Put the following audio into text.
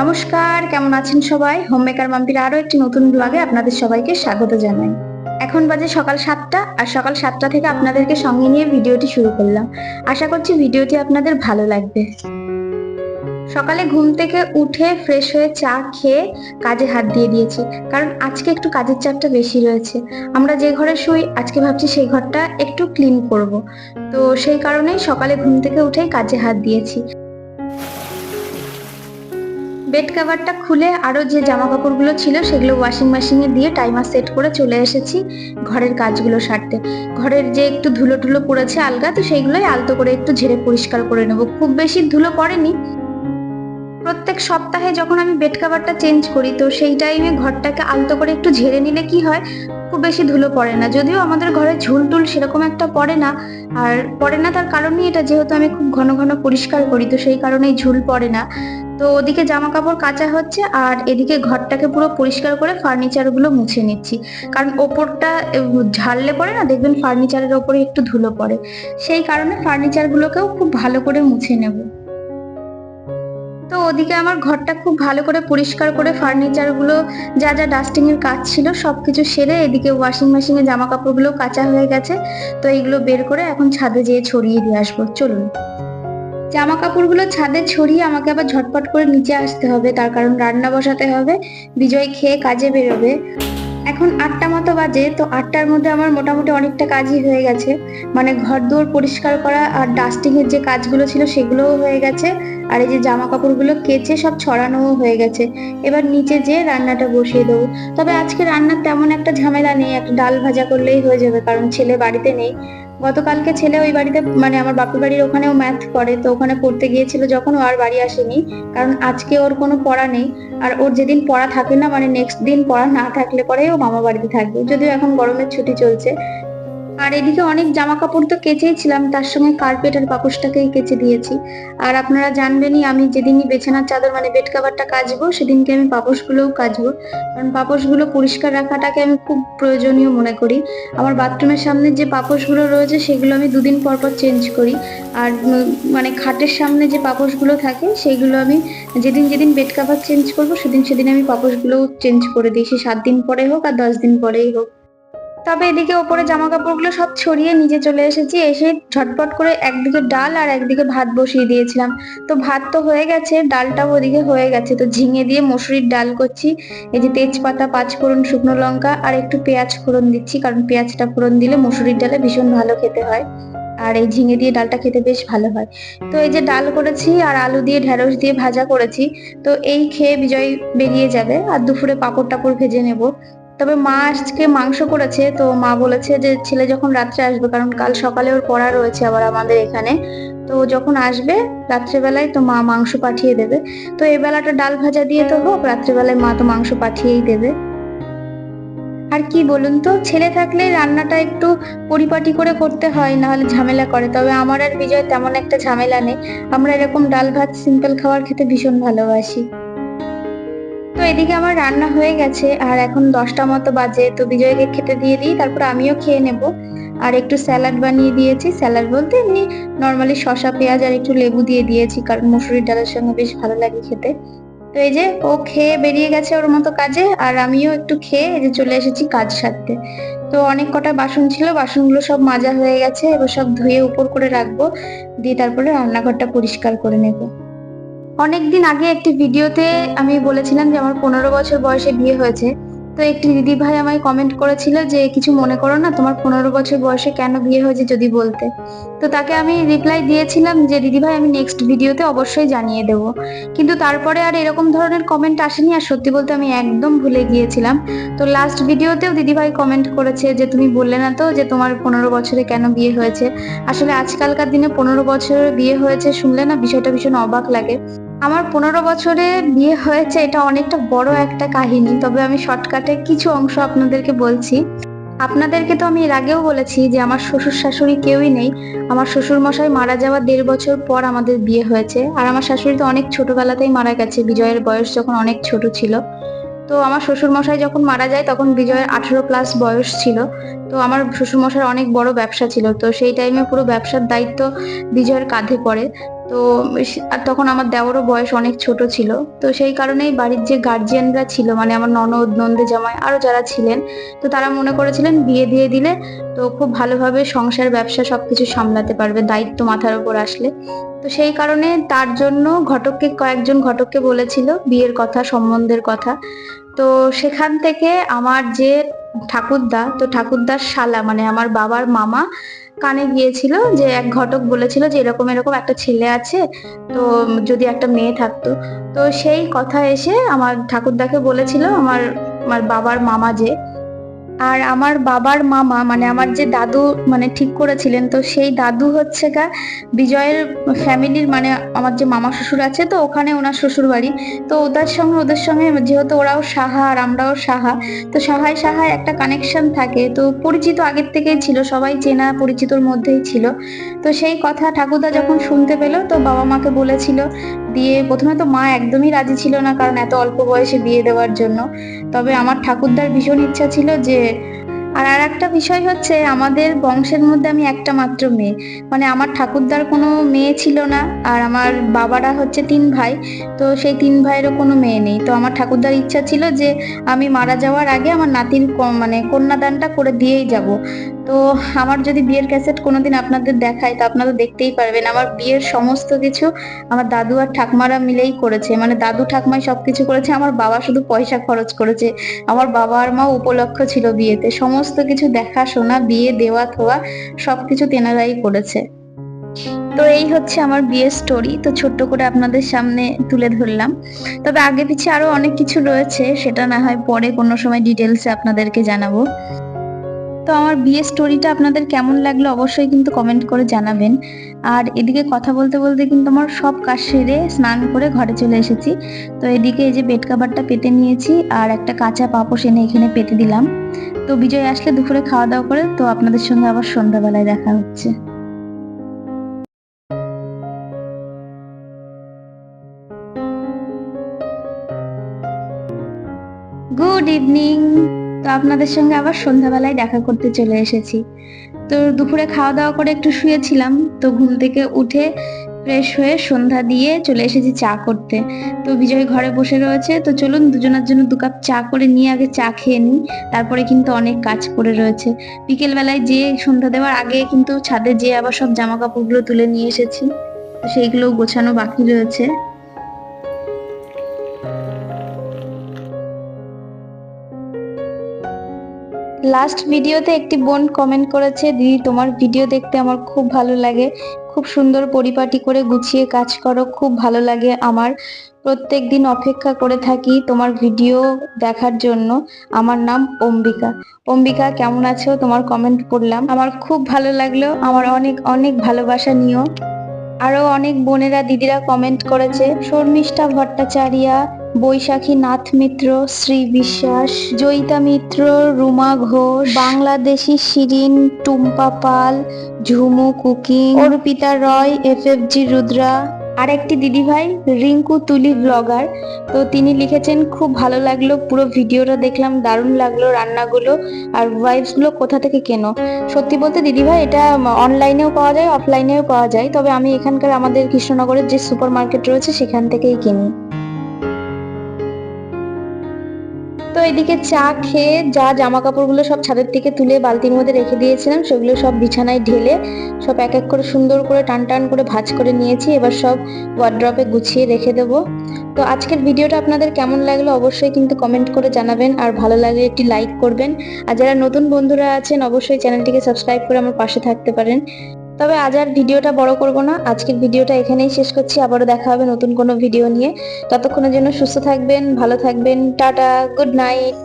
নমস্কার, কেমন আছেন সবাই? হোম মেকার মাম্পির আরও একটি নতুন ব্লগে আপনাদের সবাইকে স্বাগত জানাই। এখন বাজে সকাল সাতটা, আর সকাল সাতটা থেকে আপনাদেরকে সঙ্গে নিয়ে ভিডিওটি শুরু করলাম। আশা করছি ভিডিওটি আপনাদের ভালো লাগবে। সকালে ঘুম থেকে উঠে ফ্রেশ হয়ে চা খেয়ে কাজে হাত দিয়ে দিয়েছি, কারণ আজকে একটু কাজের চাপটা বেশি রয়েছে। আমরা যে ঘরে শুই, আজকে ভাবছি সেই ঘরটা একটু ক্লিন করব। তো সেই কারণেই সকালে ঘুম থেকে উঠেই কাজে হাত দিয়েছি। বেড কভারটা খুলে আরও যে জামা কাপড়গুলো ছিল সেগুলো ওয়াশিং মেশিনে দিয়ে টাইমার সেট করে চলে এসেছি ঘরের কাজগুলো সারতে। ঘরের যে একটু ধুলো টুলো পড়েছে আলগা, তো সেইগুলোই আলতো করে একটু ঝেড়ে পরিষ্কার করে নেব। খুব বেশি ধুলো পড়েনি। প্রত্যেক সপ্তাহে যখন আমি বেড কভারটা চেঞ্জ করি, তো সেই টাইমে ঘরটাকে আলতো করে একটু ঝেড়ে নিলে কি হয়? খুব বেশি ধুলো পড়ে না। যদিও আমাদের ঘরে ঝুল টুল সেরকম একটা পড়ে না। আর পড়ে না তার কারণই এটা, যেহেতু আমি খুব ঘন ঘন পরিষ্কার করি, তো সেই কারণেই ঝুল পড়ে না। তো ওদিকে জামা কাপড় কাচা হচ্ছে আর এদিকে ঘরটাকে পুরো পরিষ্কার করে ফার্নিচারগুলো মুছে নিচ্ছি। কারণ ওপরটা ঝাড়লে পরে না দেখবেন ফার্নিচারের ওপরে একটু ধুলো পড়ে। সেই কারণে ফার্নিচার গুলোকেও খুব ভালো করে মুছে নেব। তো ওদিকে আমার ঘরটা খুব ভালো করে পরিষ্কার করে ফার্নিচারগুলো যা যা ডাস্টিং এর কাজ ছিল সবকিছু সেরে এদিকে ওয়াশিং মেশিনে জামা কাপড়গুলো কাঁচা হয়ে গেছে। তো এইগুলো বের করে এখন ছাদে যেয়ে ছড়িয়ে দিয়ে আসব। চলুন। জামা কাপড়গুলো ছাদে ছড়িয়ে আমাকে আবার ঝটপট করে নিচে আসতে হবে। তার কারণ রান্না বসাতে হবে, বিজয় খেয়ে কাজে বেরোবে। এখন আটটা মতো বাজে, তো আটটার মধ্যে আমার মোটামুটি অনেকটা কাজই হয়ে গেছে। মানে ঘর দুয়ার পরিষ্কার করা আর ডাস্টিং এর যে কাজগুলো ছিল সেগুলোও হয়ে গেছে। আর এই যে জামা কাপড়গুলো কেচে সব ছড়ানোও হয়ে গেছে। এবার নিচে যেয়ে রান্নাটা বসিয়ে দেবো। তবে আজকে রান্নার তেমন একটা ঝামেলা নেই, একটা ডাল ভাজা করলেই হয়ে যাবে, কারণ ছেলে বাড়িতে নেই। গতকালকে ছেলে ওই বাড়িতে মানে আমার বাপের বাড়ির ওখানেও ম্যাথ পড়ে, তো ওখানে পড়তে গিয়েছিল যখন ও আর বাড়ি আসেনি। কারণ আজকে ওর কোনো পড়া নেই। আর ওর যেদিন পড়া থাকে না মানে নেক্সট দিন পড়া না থাকলে পরে ও মামা বাড়িতে থাকবে যদিও এখন গরমের ছুটি চলছে আর এদিকে অনেক জামা কাপড় তো কেচেই ছিলাম তার সঙ্গে কার্পেট আর পাপোশটাকেই কেচে দিয়েছি। আর আপনারা জানবেনই, আমি যেদিনই বেছানার চাদর মানে বেড কাভারটা কাচবো, সেদিনকে আমি পাপোশগুলোও কাচবো। কারণ পাপোশগুলো পরিষ্কার রাখাটাকে আমি খুব প্রয়োজনীয় মনে করি। আমার বাথরুমের সামনে যে পাপোশগুলো রয়েছে, সেগুলো আমি দুদিন পর পর চেঞ্জ করি। আর মানে খাটের সামনে যে পাপোশগুলো থাকে, সেগুলো আমি যেদিন যেদিন বেড কাভার চেঞ্জ করব, সেদিন সেদিন আমি পাপোশগুলো চেঞ্জ করে দিই। সে সাত দিন পরে হোক আর দশ দিন পরেই হোক। তবে এদিকে ওপরে জামা কাপড়গুলো সব ছড়িয়ে নিচে চলে এসেছি। এসে ঝটপট করে একদিকে ডাল আর একদিকে ভাত বসিয়ে দিয়েছিলাম। তো ভাত তো হয়ে গেছে, ডালটাও ওদিকে হয়ে গেছে। তো ঝিঙে দিয়ে মসুরির ডাল করছি। এই যে তেজপাতা, পাঁচফোড়ন, শুকনো লঙ্কা আর একটু পেঁয়াজ ফোড়ন দিচ্ছি। কারণ পেঁয়াজটা ফোড়ন দিলে মসুরির ডালে ভীষণ ভালো খেতে হয়। আর এই ঝিঙে দিয়ে ডালটা খেতে বেশ ভালো হয়। তো এই যে ডাল করেছি আর আলু দিয়ে ঢেঁড়স দিয়ে ভাজা করেছি। তো এই খেয়ে বিজয় বেরিয়ে যাবে আর দুপুরে পাঁপড় টাপড় ভেজে নেব। তবে মা আজকে মাংস করেছে, তো মা বলেছে যে ছেলে যখন রাত্রে আসবে, কারণ কাল সকালে ওর পড়া রয়েছে আবার আমাদের এখানে। তো যখন আসবে রাত্রেবেলায় তো মা মাংস পাঠিয়ে দেবে। তো এই বেলাটা ডাল ভাজা দিয়ে তো হোক, রাত্রেবেলায় মা তো মাংস পাঠিয়েই দেবে। আর কি বলুন তো, ছেলে থাকলে রান্নাটা একটু পরিপাটি করে করতে হয় না হলে ঝামেলা করে। তবে আমার আর বিজয় তেমন একটা ঝামেলা নেই। আমরা এরকম ডাল ভাত, সিম্পল খাবার খেতে ভীষণ ভালোবাসি। এদিকে আমার রান্না হয়ে গেছে, আর এখন দশটা মতো বাজে, তো বিজয়কে খেতে দিয়ে দিই, তারপর আমিও খেয়ে নেব। আর একটু স্যালাড বানিয়ে দিয়েছি, স্যালাড বলতে এমনি নর্মালি শসা, পেঁয়াজ আর একটু লেবু দিয়ে দিয়েছি, কারণ মসুরির ডালের সঙ্গে বেশ ভালো লাগে খেতে। তো এই যে, ও খেয়ে বেরিয়ে গেছে ওর মতো কাজে, আর আমিও একটু খেয়ে এই যে চলে এসেছি কাজ সারতে। তো অনেক কটা বাসন ছিল, বাসনগুলো সব মাজা হয়ে গেছে, এবার সব ধুয়ে উপর করে রাখব, দিয়ে তারপরে রান্নাঘরটা পরিষ্কার করে নেব। অনেকদিন আগে একটি ভিডিওতে আমি বলেছিলাম যে আমার পনেরো বছর বয়সে বিয়ে হয়েছে। তো একটি দিদি ভাই আমায় কমেন্ট করেছিল যে, কিছু মনে করো না, তোমার পনেরো বছর বয়সে কেন বিয়ে হয়েছে যদি বলতে? তো তাকে আমি রিপ্লাই দিয়েছিলাম যে, দিদি ভাই, আমি নেক্সট ভিডিওতে অবশ্যই জানিয়ে দেব। কিন্তু তারপরে আর এরকম ধরনের কমেন্ট আসেনি, আর সত্যি বলতে আমি একদম ভুলে গিয়েছিলাম। তো লাস্ট ভিডিওতেও দিদিভাই কমেন্ট করেছে যে, তুমি বললে না তো যে, তোমার পনেরো বছরে কেন বিয়ে হয়েছে? আসলে আজকালকার দিনে পনেরো বছরে বিয়ে হয়েছে শুনলে না বিষয়টা ভীষণ অবাক লাগে। আমার পনেরো বছরে বিয়ে হয়েছে, এটা অনেকটা বড় একটা কাহিনী, তবে আমি শর্টকাটে কিছু অংশ আপনাদেরকে বলছি। আপনাদেরকে তো আমি এর আগেও বলেছি যে আমার শ্বশুর শাশুড়ি কেউই নেই। আমার শ্বশুর মশাই মারা যাওয়ার দেড় বছর পর আমাদের বিয়ে হয়েছে। আর আমার শাশুড়ি তো অনেক ছোটবেলাতেই মারা গেছে, বিজয়ের বয়স যখন অনেক ছোট ছিল। তো আমার শ্বশুর মশাই যখন মারা যায়, তখন বিজয়ের আঠেরো প্লাস বয়স ছিল। তো আমার শ্বশুর মশাইয়ের অনেক বড় ব্যবসা ছিল। তো সেই টাইমে পুরো ব্যবসার দায়িত্ব বিজয়ের কাঁধে পড়ে। তো আর তখন আমার দেওয়ারও বয়স অনেক ছোট ছিল। তো সেই কারণেই বাড়ির যে গার্জিয়ানরা ছিল মানে আমার ননদ, নন্দে জামাই, আরও যারা ছিলেন, তো তারা মনে করেছিলেন বিয়ে দিয়ে দিলে তো খুব ভালোভাবে সংসার, ব্যবসা সবকিছু সামলাতে পারবে, দায়িত্ব মাথার উপর আসলে। তো সেই কারণে তার জন্য ঘটককে, কয়েকজন ঘটককে বলেছিল বিয়ের কথা, সম্বন্ধের কথা। তো সেখান থেকে আমার যে ঠাকুরদা, তো ঠাকুরদার শালা মানে আমার বাবার মামা কানে গিয়েছিল যে এক ঘটক বলেছিল যে এরকম এরকম একটা ছেলে আছে, তো যদি একটা মেয়ে থাকতো। তো সেই কথা এসে আমার ঠাকুরদাকে বলেছিল, আমার আমার বাবার মামা যে আর আমার বাবার মামা মানে আমার যে দাদু মানে ঠিক করেছিলেন, তো সেই দাদু হচ্ছে গা বিজয়ের ফ্যামিলির মানে আমার যে মামা শ্বশুর আছে, তো ওখানে ওনার শ্বশুর বাড়ি তো ওদের সঙ্গে ওদের সঙ্গে যেহেতু ওরাও সাহা আর আমরাও সাহা, তো সাহায় সাহায় একটা কানেকশন থাকে। তো পরিচিত আগের থেকেই ছিল, সবাই চেনা পরিচিতর মধ্যেই ছিল। তো সেই কথা ঠাকুরদা যখন শুনতে পেল, তো বাবা মাকে বলেছিল দিয়ে প্রথমে তো মা একদমই রাজি ছিল না, কারণ এত অল্প বয়সে বিয়ে দেওয়ার জন্য। তবে আমার ঠাকুরদার ভীষণ ইচ্ছা ছিল যে, আর আর একটা বিষয় হচ্ছে আমাদের বংশের মধ্যে আমি একটা মাত্র মেয়ে। মানে আমার ঠাকুরদার কোনো মেয়ে ছিল না, আর আমার বাবারা হচ্ছে তিন ভাই, তো সেই তিন ভাইয়েরও কোনো মেয়ে নেই। তো আমার ঠাকুরদার ইচ্ছা ছিল যে, আমি মারা যাওয়ার আগে আমার নাতির মানে কন্যাদানটা করে দিয়েই যাব। তো আমার যদি বিয়ের ক্যাসেট কোনোদিন আপনাদের দেখায় তো আপনারা দেখতেই পারবেন। আমার বিয়ের সমস্ত কিছু আমার দাদু আর ঠাকমারা মিলেই করেছে। মানে দাদু ঠাকমাই সবকিছু করেছে, আমার বাবা শুধু পয়সা খরচ করেছে। আমার বাবা আর মা উপলক্ষ ছিল বিয়েতে। সমস্ত কিছু দেখাশোনা বিয়ে, দেওয়া, থোয়া, সবকিছু তেনারাই করেছে। তো এই হচ্ছে আমার বিয়ের স্টোরি তো ছোট্ট করে আপনাদের সামনে তুলে ধরলাম। তবে আগে পিছে আরও অনেক কিছু রয়েছে, সেটা না হয় পরে কোনো সময় ডিটেলসে আপনাদেরকে জানাব। তো আমার বিয়ের স্টোরিটা আপনাদের কেমন লাগল অবশ্যই কিন্তু কমেন্ট করে জানাবেন। আর এদিকে কথা বলতে বলতে কিন্তু আমার সব কাজ সেরে স্নান করে ঘরে চলে এসেছি। তো এদিকে এই যে বেড কাভারটা পেতে নিয়েছি আর একটা কাঁচা পাপোশ এনে এখানে পেতে দিলাম। তো বিজয় আসলে দুপুরে খাওয়া দাওয়া করে তো আপনাদের সঙ্গে আবার সন্ধ্যাবেলায় দেখা হচ্ছে। গুড ইভিনিং তো আপনাদের সঙ্গে আবার সন্ধ্যাবেলায় দেখা করতে চলে এসেছি। তো দুপুরে খাওয়া দাওয়া করে একটু শুয়েছিলাম, তো ঘুম থেকে উঠে ফ্রেশ হয়ে সন্ধ্যা দিয়ে চলে এসেছি চা করতে। তো বিজয় ঘরে বসে রয়েছে, তো চলুন দুজনের জন্য দু কাপ চা করে নিয়ে আগে চা খেয়ে নিই, তারপরে কিন্তু অনেক কাজ পড়ে রয়েছে। বিকেল বেলায় যে সন্ধ্যা দেওয়ার আগে কিন্তু ছাদে যে আবার সব জামা কাপড়গুলো তুলে নিয়ে এসেছি সেইগুলো গোছানো বাকি রয়েছে। লাস্ট ভিডিওতে একটি বোন কমেন্ট করেছে, দিদি, তোমার ভিডিও দেখতে আমার খুব ভালো লাগে। খুব সুন্দর পরিপাটি করে গুছিয়ে কাজ করো, খুব ভালো লাগে আমার। প্রত্যেক দিন অপেক্ষা করে থাকি তোমার ভিডিও দেখার জন্য। আমার নাম অম্বিকা। অম্বিকা, কেমন আছো? তোমার কমেন্ট পড়লাম। আমার খুব ভালো লাগল। আমার অনেক অনেক ভালোবাসা নিও। আরও অনেক বোনেরা, দিদিরা কমেন্ট করেছে, শর্মিষ্ঠা ভট্টাচার্যা বৈশাখী Nath Mitra, Shri Biswas, Joyita Mitra, Ruma Ghosh, Bangladeshi Shirin, Tumpa Pal, Jhumu cooking, Arpita Roy F F G Rudra আর একটি দিদিভাই রিঙ্কু তুলি ব্লগার তো তিনি লিখেছেন, খুব ভালো লাগল, পুরো ভিডিওটা দেখলাম, দারুণ লাগল রান্নাগুলো আর ওয়াইফসগুলো কোথা থেকে কেনো? সত্যি বলতে দিদিভাই এটা অনলাইনেও পাওয়া যায় অফলাইনেও পাওয়া যায়। তবে আমি এখানকার আমাদের কৃষ্ণনগরের যে সুপার মার্কেট রয়েছে, সেখান থেকেই কিনি। এদিকে চা খেয়ে যা জামা কাপড়গুলো সব ছাদের থেকে তুলে বালতির মধ্যে রেখে দিয়েছিলাম, সেগুলো সব বিছানায় ঢেলে সব এক এক করে সুন্দর করে টান টান করে ভাঁজ করে নিয়েছি, এবার সব ওয়ার্ড্রপে গুছিয়ে রেখে দেবো। তো আজকের ভিডিওটা আপনাদের কেমন লাগল অবশ্যই কিন্তু কমেন্ট করে জানাবেন, আর ভালো লাগলে একটি লাইক করবেন। আর যারা নতুন বন্ধুরা আছেন, অবশ্যই চ্যানেলটিকে সাবস্ক্রাইব করে আমার পাশে থাকতে পারেন। তবে আজ আর ভিডিওটা বড় করব না। আজকের ভিডিওটা এখানেই শেষ করছি। আবারও দেখা হবে নতুন কোনো ভিডিও নিয়ে। ততক্ষণের জন্য সুস্থ থাকবেন, ভালো থাকবেন, টাটা, গুড নাইট।